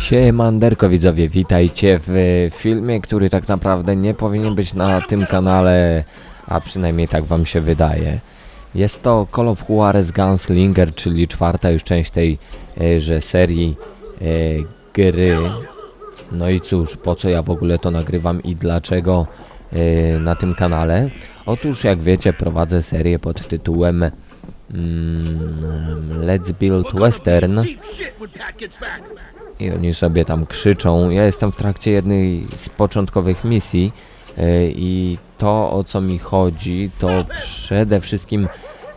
Siemanderko widzowie, witajcie w e, filmie, który tak naprawdę nie powinien być na tym kanale, a przynajmniej tak wam się wydaje. Jest to Call of Juarez Gunslinger, czyli czwarta już część tej e, że serii e, gry. No i cóż, po co ja w ogóle to nagrywam i dlaczego e, na tym kanale? Otóż jak wiecie prowadzę serię pod tytułem mm, Let's Build Western. I oni sobie tam krzyczą. Ja jestem w trakcie jednej z początkowych misji e, i to o co mi chodzi to przede wszystkim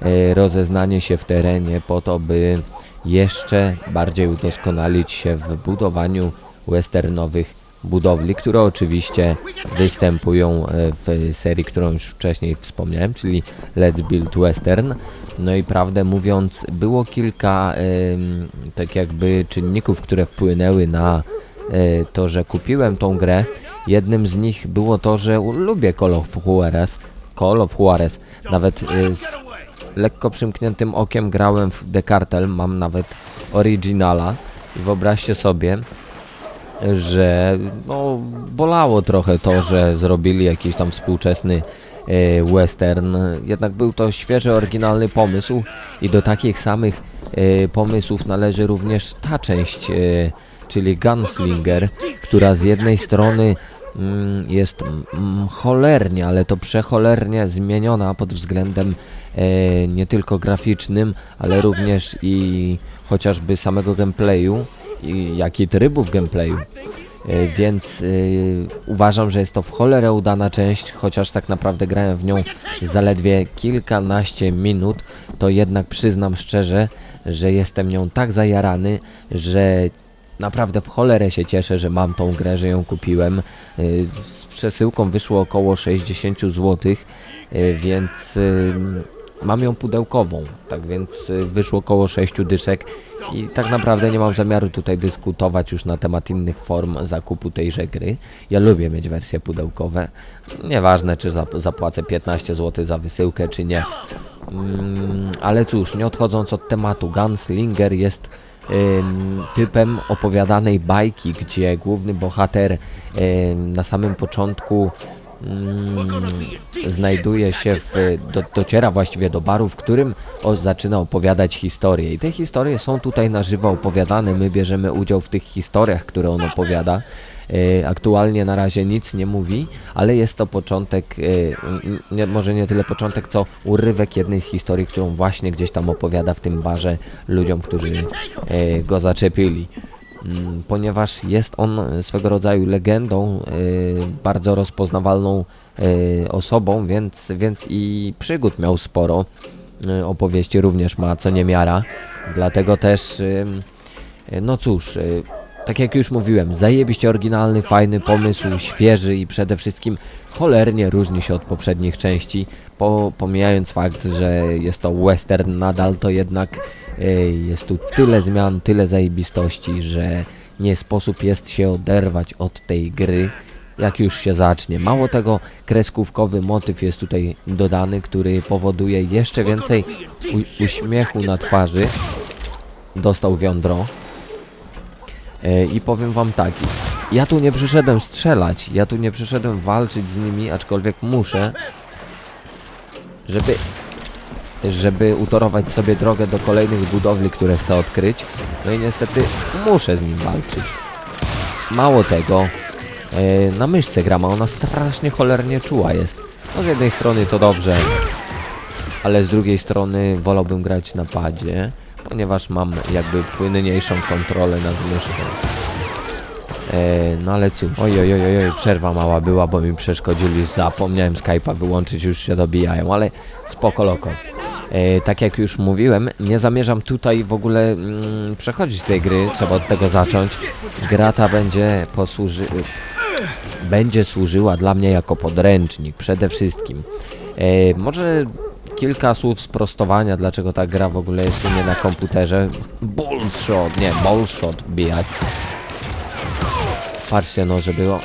e, rozeznanie się w terenie po to, by jeszcze bardziej udoskonalić się w budowaniu westernowych budowli, które oczywiście występują e, w serii, którą już wcześniej wspomniałem, czyli Let's Build Western. No i prawdę mówiąc, było kilka tak jakby czynników, które wpłynęły na e, to, że kupiłem tą grę. Jednym z nich było to, że lubię Call of Juarez. Call of Juarez. Nawet e, z lekko przymkniętym okiem grałem w The Cartel, mam nawet oryginala. I wyobraźcie sobie, że no, bolało trochę to, że zrobili jakiś tam współczesny e, western. Jednak był to świeży, oryginalny pomysł i do takich samych e, pomysłów należy również ta część, e, czyli Gunslinger, która z jednej strony mm, jest mm, cholernie, ale to przecholernie zmieniona pod względem nie tylko graficznym, ale również i chociażby samego gameplayu, jak i trybów gameplayu. E, Więc y, uważam, że jest to w cholerę udana część, chociaż tak naprawdę grałem w nią zaledwie kilkanaście minut, to jednak przyznam szczerze, że jestem nią tak zajarany, że naprawdę w cholerę się cieszę, że mam tą grę, że ją kupiłem. Y, Z przesyłką wyszło około 60 zł, więc mam ją pudełkową, tak więc y, wyszło około 6 dyszek i tak naprawdę nie mam zamiaru tutaj dyskutować już na temat innych form zakupu tejże gry. Ja lubię mieć wersje pudełkowe. Nieważne czy zap- zapłacę 15 zł za wysyłkę czy nie. Mm, ale cóż, nie odchodząc od tematu, Gunslinger jest ym, typem opowiadanej bajki, gdzie główny bohater ym, na samym początku mm, znajduje się w, do, dociera właściwie do baru, w którym o, zaczyna opowiadać historię. I te historie są tutaj na żywo opowiadane. My bierzemy udział w tych historiach, które on opowiada. E, aktualnie na razie nic nie mówi, ale jest to początek, e, nie, może nie tyle początek, co urywek jednej z historii, którą właśnie gdzieś tam opowiada w tym barze ludziom, którzy e, go zaczepili. Mm, ponieważ jest on swego rodzaju legendą, y, bardzo rozpoznawalną y, osobą, więc, więc i przygód miał sporo. Y, opowieści również ma co niemiara, dlatego też, no cóż, tak jak już mówiłem, zajebiście oryginalny, fajny pomysł, świeży i przede wszystkim cholernie różni się od poprzednich części, po, pomijając fakt, że jest to western nadal, to jednak Jest tu tyle zmian, tyle zajebistości, że nie sposób jest się oderwać od tej gry, jak już się zacznie. Mało tego, kreskówkowy motyw jest tutaj dodany, który powoduje jeszcze więcej uśmiechu na twarzy. Dostał wiądro. I powiem wam tak, ja tu nie przyszedłem strzelać, ja tu nie przyszedłem walczyć z nimi, aczkolwiek muszę, żeby żeby utorować sobie drogę do kolejnych budowli, które chcę odkryć. No i niestety muszę z nim walczyć. Mało tego, e, na myszce gram, a ona strasznie cholernie czuła jest. No z jednej strony to dobrze, ale z drugiej strony wolałbym grać na padzie, ponieważ mam jakby płynniejszą kontrolę nad myszką. E, no ale cóż, oj, oj, oj, oj, przerwa mała była, bo mi przeszkodzili, zapomniałem Skype'a wyłączyć, już się dobijają, ale spoko loko. E, tak jak już mówiłem, nie zamierzam tutaj w ogóle mm, przechodzić tej gry, trzeba od tego zacząć. Gra ta będzie posłuży... będzie służyła dla mnie jako podręcznik, przede wszystkim. E, może kilka słów sprostowania, dlaczego ta gra w ogóle jest u mnie na komputerze. Bullshot, nie, bullshot bijać. Patrzcie no, że było.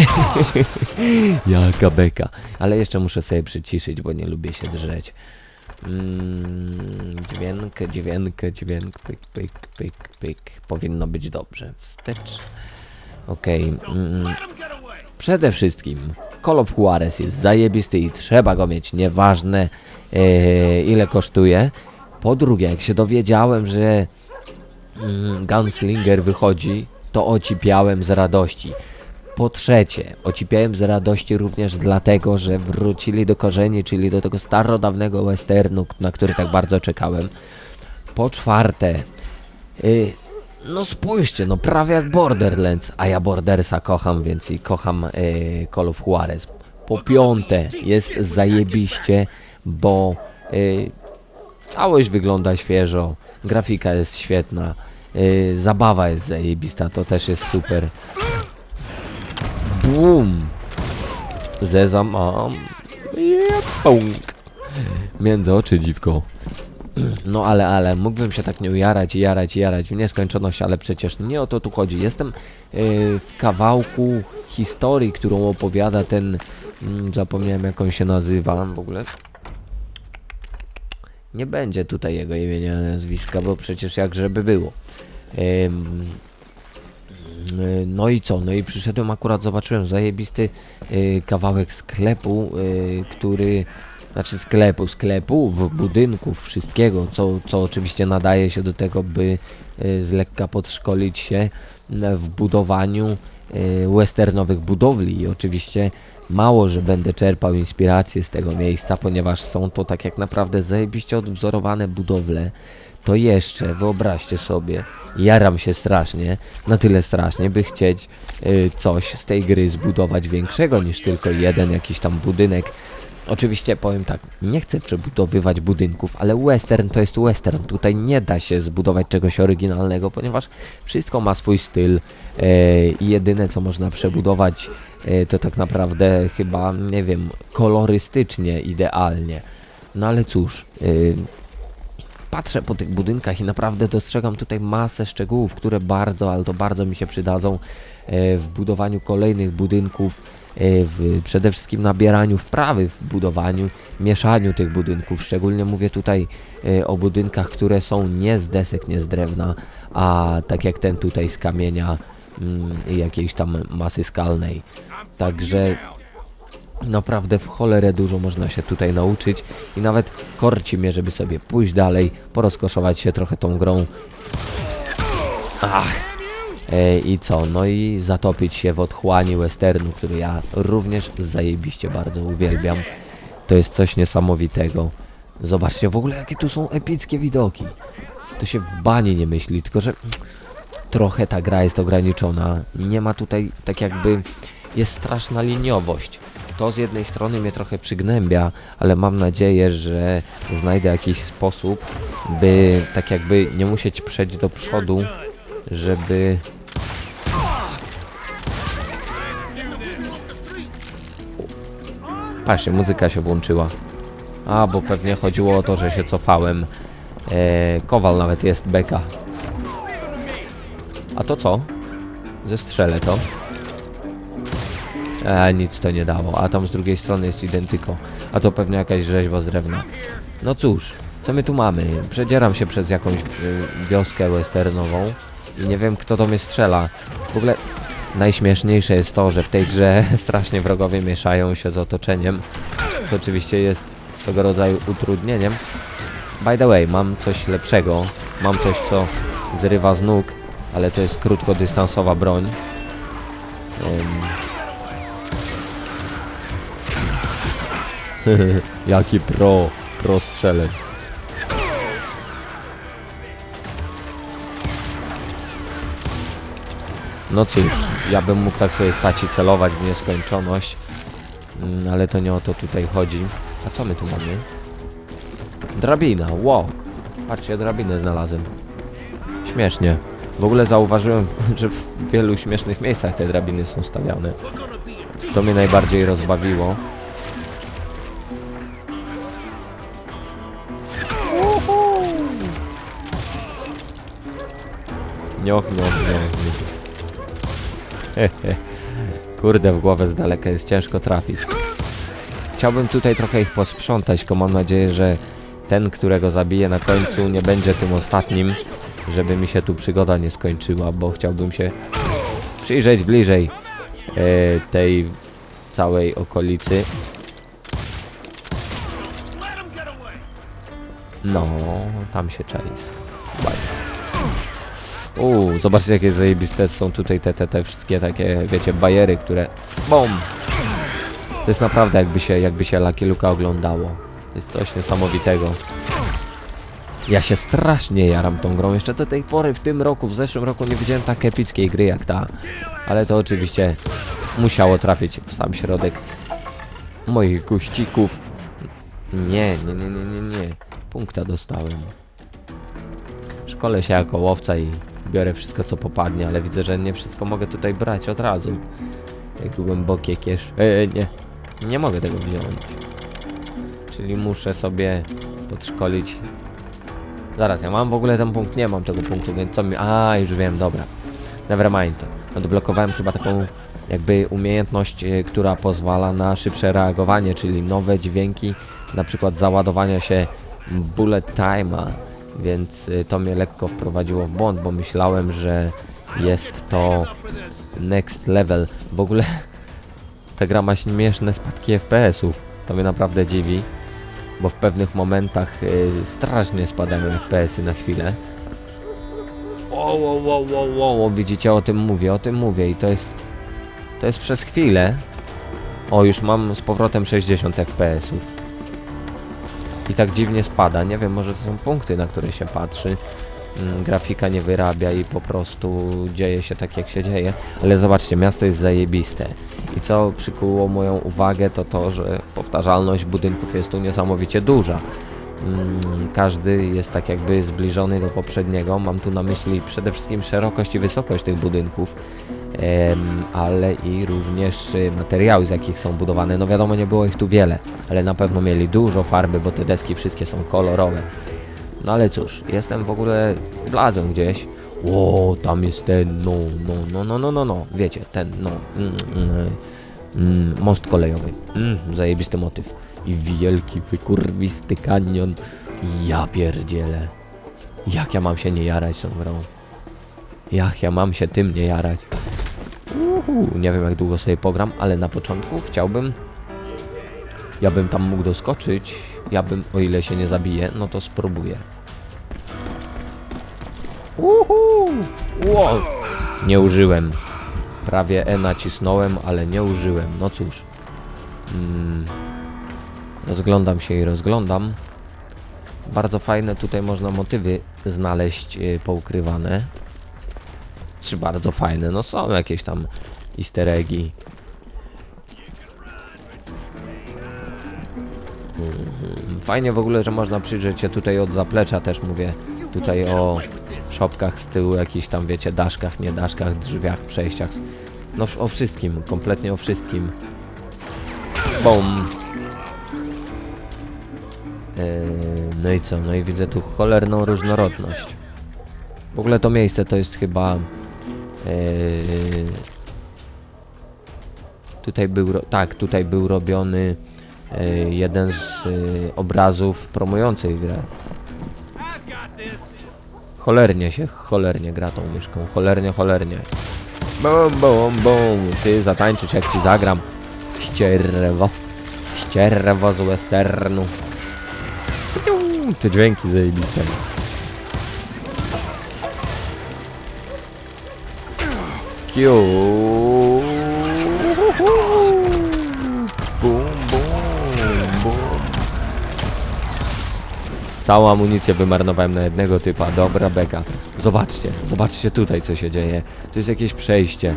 Jaka beka. Ale jeszcze muszę sobie przyciszyć, bo nie lubię się drzeć. Mm, dźwięk, dźwięk, dźwięk, pyk, pyk, pyk, pyk. Powinno być dobrze. Wstecz. Okej. mm, get away. Przede wszystkim Call of Juarez jest zajebisty i trzeba go mieć, nieważne e, ile kosztuje. Po drugie, jak się dowiedziałem, że mm, Gunslinger wychodzi, to ocipiałem z radości. Po trzecie, ocipiałem z radości również dlatego, że wrócili do korzeni, czyli do tego starodawnego westernu, na który tak bardzo czekałem. Po czwarte, y, no spójrzcie, no prawie jak Borderlands, a ja Bordersa kocham, więc i kocham y, Call of Juarez. Po piąte, jest zajebiście, bo y, całość wygląda świeżo, grafika jest świetna, y, zabawa jest zajebista, to też jest super. Bum! Zeza mam. Jepunk. Między oczy dziwko. No ale, ale, mógłbym się tak nie ujarać, jarać, jarać w nieskończoność, ale przecież nie o to tu chodzi. Jestem yy, w kawałku historii, którą opowiada ten, mm, zapomniałem jak on się nazywa w ogóle. Nie będzie tutaj jego imienia, nazwiska, bo przecież jak żeby było. Ym, y, no i co? No i przyszedłem akurat, zobaczyłem zajebisty y, kawałek sklepu, y, który znaczy sklepu, sklepu, w budynku, wszystkiego, co, co oczywiście nadaje się do tego, by z lekka podszkolić się w budowaniu westernowych budowli i oczywiście mało, że będę czerpał inspirację z tego miejsca, ponieważ są to tak jak naprawdę zajebiście odwzorowane budowle, to jeszcze, wyobraźcie sobie, jaram się strasznie, na tyle strasznie, by chcieć y, coś z tej gry zbudować większego niż tylko jeden jakiś tam budynek. Oczywiście powiem tak, nie chcę przebudowywać budynków, ale western to jest western. Tutaj nie da się zbudować czegoś oryginalnego, ponieważ wszystko ma swój styl e, i jedyne co można przebudować e, to tak naprawdę chyba, nie wiem, kolorystycznie idealnie. No ale cóż, y, patrzę po tych budynkach i naprawdę dostrzegam tutaj masę szczegółów, które bardzo, ale to bardzo mi się przydadzą e, w budowaniu kolejnych budynków, e, w przede wszystkim nabieraniu wprawy w budowaniu, mieszaniu tych budynków. Szczególnie mówię tutaj e, o budynkach, które są nie z desek, nie z drewna, a tak jak ten tutaj z kamienia mm, jakiejś tam masy skalnej. Także Naprawdę w cholerę dużo można się tutaj nauczyć i nawet korci mnie, żeby sobie pójść dalej, porozkoszować się trochę tą grą. Ach. E, I co? No i zatopić się w otchłani westernu, który ja również zajebiście bardzo uwielbiam. To jest coś niesamowitego. Zobaczcie w ogóle jakie tu są epickie widoki. To się w bani nie myśli, tylko że trochę ta gra jest ograniczona. Nie ma tutaj tak jakby jest straszna liniowość. To z jednej strony mnie trochę przygnębia, ale mam nadzieję, że znajdę jakiś sposób, by tak jakby nie musieć przejść do przodu, żeby Patrzcie, muzyka się włączyła. A, bo pewnie chodziło o to, że się cofałem. E, kowal nawet jest, beka. A to co? Zestrzelę to. E, nic to nie dało. A tam z drugiej strony jest identyko. A to pewnie jakaś rzeźba z drewna. No cóż, co my tu mamy? Przedzieram się przez jakąś y, wioskę westernową i nie wiem kto do mnie strzela. W ogóle najśmieszniejsze jest to, że w tej grze strasznie wrogowie mieszają się z otoczeniem. Co oczywiście jest swego rodzaju utrudnieniem. By the way, mam coś lepszego. Mam coś co zrywa z nóg, ale to jest krótkodystansowa broń. Em, Jaki pro, pro strzelec. No cóż, ja bym mógł tak sobie stać i celować w nieskończoność, mm, ale to nie o to tutaj chodzi. A co my tu mamy? Drabina, wow. Patrzcie, drabinę znalazłem. Śmiesznie. W ogóle zauważyłem, że w wielu śmiesznych miejscach te drabiny są stawiane. To mnie najbardziej rozbawiło. Nioch, nioch, nioch. Kurde, w głowę z daleka jest ciężko trafić. Chciałbym tutaj trochę ich posprzątać, tylko mam nadzieję, że ten, którego zabiję na końcu, nie będzie tym ostatnim, żeby mi się tu przygoda nie skończyła, bo chciałbym się przyjrzeć bliżej e, tej całej okolicy. No, tam się czai. Uuu, zobaczcie jakie zajebiste są tutaj te, te, te wszystkie takie, wiecie, bajery, które... BOM! To jest naprawdę jakby się, jakby się Lucky Luka oglądało. To jest coś niesamowitego. Ja się strasznie jaram tą grą. Jeszcze do tej pory w tym roku, w zeszłym roku nie widziałem tak epickiej gry jak ta. Ale to oczywiście musiało trafić w sam środek moich guścików. Nie, nie, nie, nie, nie, nie. Punkta dostałem. Szkolę się jako łowca i biorę wszystko co popadnie, ale widzę, że nie wszystko mogę tutaj brać od razu. Jak głębokie kiesz... E, nie. Nie mogę tego wziąć. Czyli muszę sobie podszkolić. Zaraz, ja mam w ogóle ten punkt, nie mam tego punktu, więc co mi... A, już wiem, dobra. Nevermind to. Odblokowałem chyba taką jakby umiejętność, e, która pozwala na szybsze reagowanie, czyli nowe dźwięki, na przykład załadowania się bullet time'a, więc y, to mnie lekko wprowadziło w błąd, bo myślałem, że jest to next level. W ogóle ta gra ma śmieszne spadki FPS-ów. To mnie naprawdę dziwi, bo w pewnych momentach y, strasznie spadają FPS-y na chwilę. O, o, o, o, o, widzicie, o tym mówię, o tym mówię i to jest to jest przez chwilę. O, już mam z powrotem 60 FPS-ów. I tak dziwnie spada. Nie wiem, może to są punkty, na które się patrzy. Mm, grafika nie wyrabia i po prostu dzieje się tak, jak się dzieje. Ale zobaczcie, miasto jest zajebiste. I co przykuło moją uwagę, to to, że powtarzalność budynków jest tu niesamowicie duża. Mm, Każdy jest tak jakby zbliżony do poprzedniego. Mam tu na myśli przede wszystkim szerokość i wysokość tych budynków, ale i również y, materiały, z jakich są budowane. No wiadomo, nie było ich tu wiele, ale na pewno mieli dużo farby, bo te deski wszystkie są kolorowe. No ale cóż, jestem w ogóle, wlazłem gdzieś. O, tam jest ten, no, no, no, no, no, no, no, wiecie, ten, no, mm, mm, mm, most kolejowy. Mm, zajebisty motyw. I wielki, wykurwisty kanion. Ja pierdzielę. Jak ja mam się nie jarać tą grą? Jak ja mam się tym nie jarać? Uhu, nie wiem jak długo sobie pogram, ale na początku chciałbym... Ja bym tam mógł doskoczyć. Ja bym, o ile się nie zabiję, no to spróbuję. Uhu! Wow. Nie użyłem. Prawie E nacisnąłem, ale nie użyłem. No cóż. Mm. Rozglądam się i rozglądam. Bardzo fajne tutaj można motywy znaleźć yy, poukrywane. Czy bardzo fajne? No są jakieś tam easter eggi. Mhm. Fajnie w ogóle, że można przyjrzeć się tutaj od zaplecza też mówię. Tutaj o szopkach z tyłu, jakichś tam wiecie, daszkach, nie daszkach, drzwiach, przejściach. No o wszystkim, kompletnie o wszystkim. Bom. Eee, no i co? No i widzę tu cholerną różnorodność. W ogóle to miejsce to jest chyba... Eee, tutaj był... Tak, tutaj był robiony eee, jeden z eee, obrazów promujących grę. Cholernie się, cholernie gra tą myszką. Cholernie, cholernie. Bum, bum, bum. Ty zatańczysz jak ci zagram. Ścierwo. Ścierwo z westernu. Te dźwięki zajebiste. Kiu. Bum, bum, bum. Całą amunicję wymarnowałem na jednego typa. Dobra beka. Zobaczcie, zobaczcie tutaj co się dzieje. Tu jest jakieś przejście.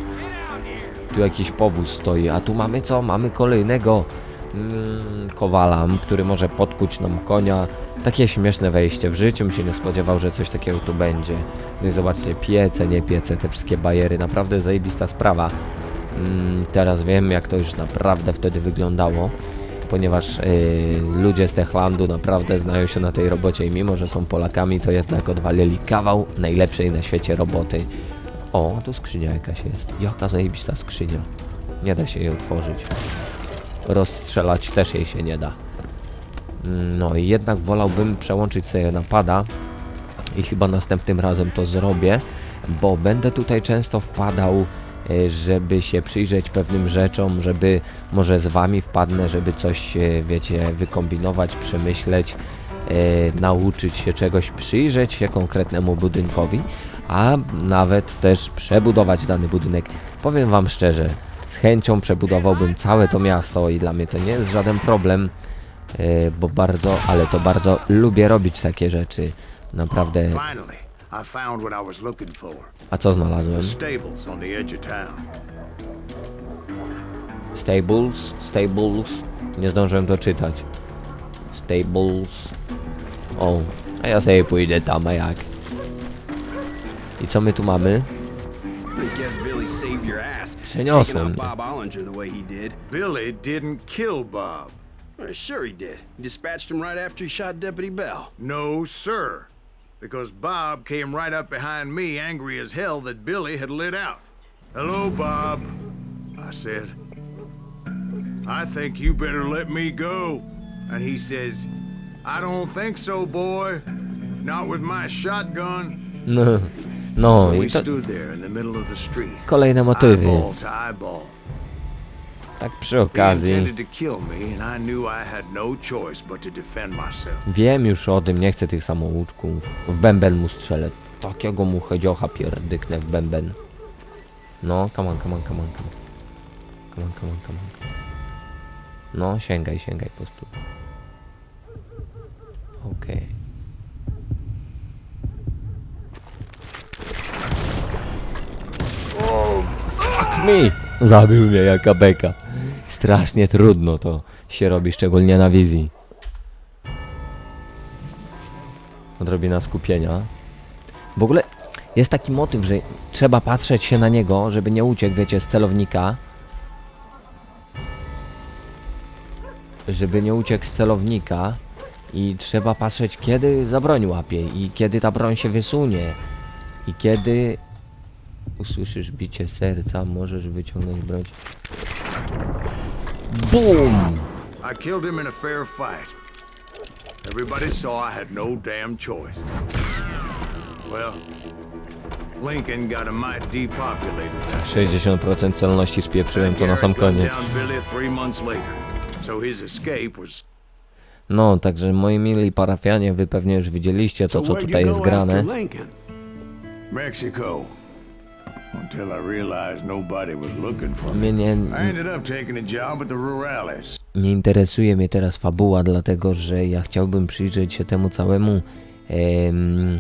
Tu jakiś powóz stoi, a tu mamy co? Mamy kolejnego mm, kowala, który może podkuć nam konia. Takie śmieszne wejście. W życiu bym się nie spodziewał, że coś takiego tu będzie. No i zobaczcie, piece, nie piece, te wszystkie bajery. Naprawdę zajebista sprawa. Mm, teraz wiem, jak to już naprawdę wtedy wyglądało. Ponieważ yy, ludzie z Techlandu naprawdę znają się na tej robocie i mimo, że są Polakami, to jednak odwalili kawał najlepszej na świecie roboty. O, tu skrzynia jakaś jest. Jaka zajebista skrzynia. Nie da się jej otworzyć. Rozstrzelać też jej się nie da. No i jednak wolałbym przełączyć sobie na pada i chyba następnym razem to zrobię, bo będę tutaj często wpadał, e, żeby się przyjrzeć pewnym rzeczom, żeby może z wami wpadnę, żeby coś, wiecie, wykombinować, przemyśleć, e, nauczyć się czegoś, przyjrzeć się konkretnemu budynkowi, a nawet też przebudować dany budynek. Powiem wam szczerze, z chęcią przebudowałbym całe to miasto i dla mnie to nie jest żaden problem, e, bo bardzo, ale to bardzo lubię robić takie rzeczy. Naprawdę. A co znalazłem? Stables, stables. Nie zdążyłem doczytać. Stables. O, a ja sobie pójdę tam, a jak? I co my tu mamy? I guess Billy saved your ass. Taking out. Bob Ollinger the way he did. Billy didn't kill Bob. Well, sure he did. He dispatched him right after he shot Deputy Bell. No, sir. Because Bob came right up behind me, angry as hell that Billy had lit out. Hello, Bob, I said. I think you better let me go. And he says, I don't think so, boy. Not with my shotgun. No, no We i to kolejne motywy. Tak przy okazji. no. Wiem już o tym, nie chcę tych samouczków. W bęben mu strzelę. Takiego mu hedziocha pierdyknę w bęben. No, come on, come on, come on, come on. Come on, come on, come on. No, sięgaj, sięgaj po spróbuj. Okej. O, fuck me! Zabił mnie jaka beka. Strasznie trudno to się robi, szczególnie na wizji. Odrobina skupienia. W ogóle jest taki motyw, że trzeba patrzeć się na niego, żeby nie uciekł, wiecie, z celownika. Żeby nie uciekł z celownika. I trzeba patrzeć, kiedy za broń łapie i kiedy ta broń się wysunie. I kiedy usłyszysz bicie serca, możesz wyciągnąć broń. BUM! I killed him in a fair fight. Everybody saw I had no damn choice. Well, Lincoln got a depopulated that 60% celności spieprzyłem to na sam koniec. so his escape was No, także moi mili parafianie, wy pewnie już widzieliście to, co tutaj jest grane. Mexico. Until I realized nobody was looking for. Mnie nie, I ended up taking a job at the Rurales. nie interesuje mnie teraz fabuła, dlatego że ja chciałbym przyjrzeć się temu całemu em,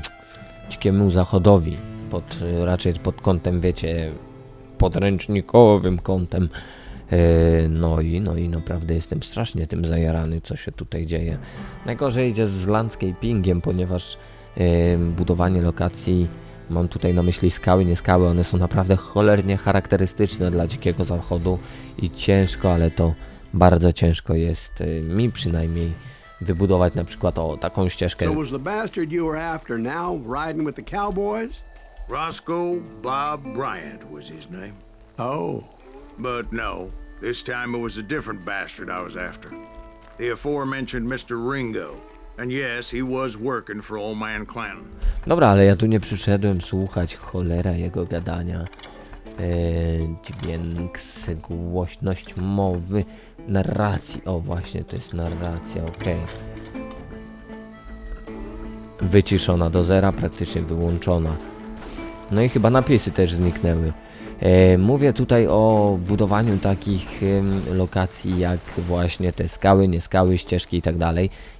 dzikiemu zachodowi. Pod, raczej pod kątem, wiecie, podręcznikowym kątem. E, no i, no i naprawdę jestem strasznie tym zajarany, co się tutaj dzieje. Najgorzej idzie z landscapingiem, ponieważ em, budowanie lokacji, mam tutaj na myśli skały, nie skały, one są naprawdę cholernie charakterystyczne dla dzikiego zachodu i ciężko, ale to bardzo ciężko jest e, mi przynajmniej wybudować na przykład o taką ścieżkę. So was the bastard you were after now riding with the cowboys? Roscoe Bob Bryant was his name. Oh. But no, this time it was a different bastard I was after. The aforementioned Mr. Ringo. And yes, he was working for man. Dobra, ale ja tu nie przyszedłem słuchać cholera jego gadania. Eee, dźwięk, głośność mowy, narracji. O, właśnie, to jest narracja, okej. Wyciszona do zera, praktycznie wyłączona. No i chyba napisy też zniknęły. E, mówię tutaj o budowaniu takich lokacji jak właśnie te skały, nie skały, ścieżki i tak.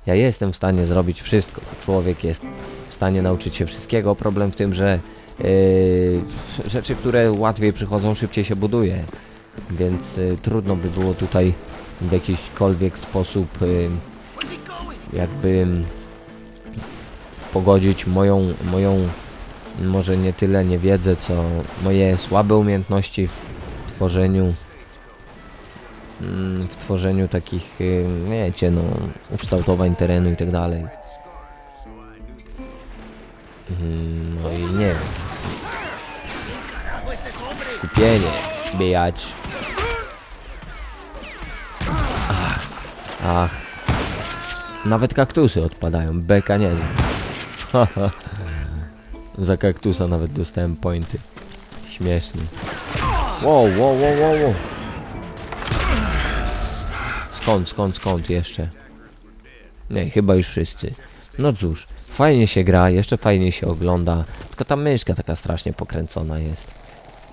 Ja jestem w stanie zrobić wszystko. Człowiek jest w stanie nauczyć się wszystkiego. Problem w tym, że e, rzeczy, które łatwiej przychodzą, szybciej się buduje. Więc e, trudno by było tutaj w jakiśkolwiek sposób jakby pogodzić moją, moją może nie tyle niewiedzę, co moje słabe umiejętności w tworzeniu mm, w tworzeniu takich, y, wiecie, no, ukształtowań terenu i tak dalej. Mm, No i nie. Skupienie, bijać. Ach, ach. Nawet kaktusy odpadają, beka nie. Za kaktusa nawet dostałem pointy. Śmiesznie. Wow, wow, wow, wow, wow. Skąd, skąd, skąd jeszcze? Nie, chyba już wszyscy. No cóż, fajnie się gra, jeszcze fajnie się ogląda. Tylko ta myszka taka strasznie pokręcona jest.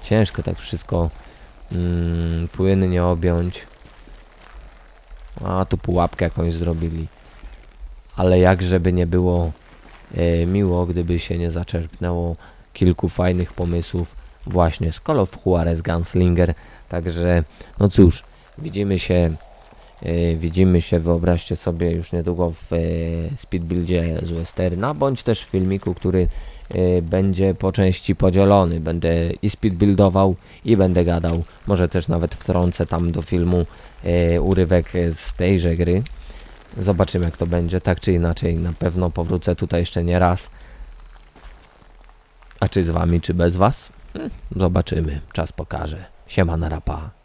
Ciężko tak wszystko mm, płynnie objąć. A tu pułapkę jakąś zrobili. Ale jak żeby nie było miło, gdyby się nie zaczerpnęło kilku fajnych pomysłów właśnie z Call of Juarez Gunslinger. Także no cóż, widzimy się e, widzimy się, wyobraźcie sobie już niedługo w e, speedbuildzie z Westerna, bądź też w filmiku, który e, będzie po części podzielony. Będę i speedbuildował i będę gadał. Może też nawet wtrącę tam do filmu e, urywek z tejże gry. Zobaczymy jak to będzie. Tak czy inaczej, na pewno powrócę tutaj jeszcze nie raz. A czy z wami, czy bez was? Hm, zobaczymy. Czas pokaże. Siema na rapa.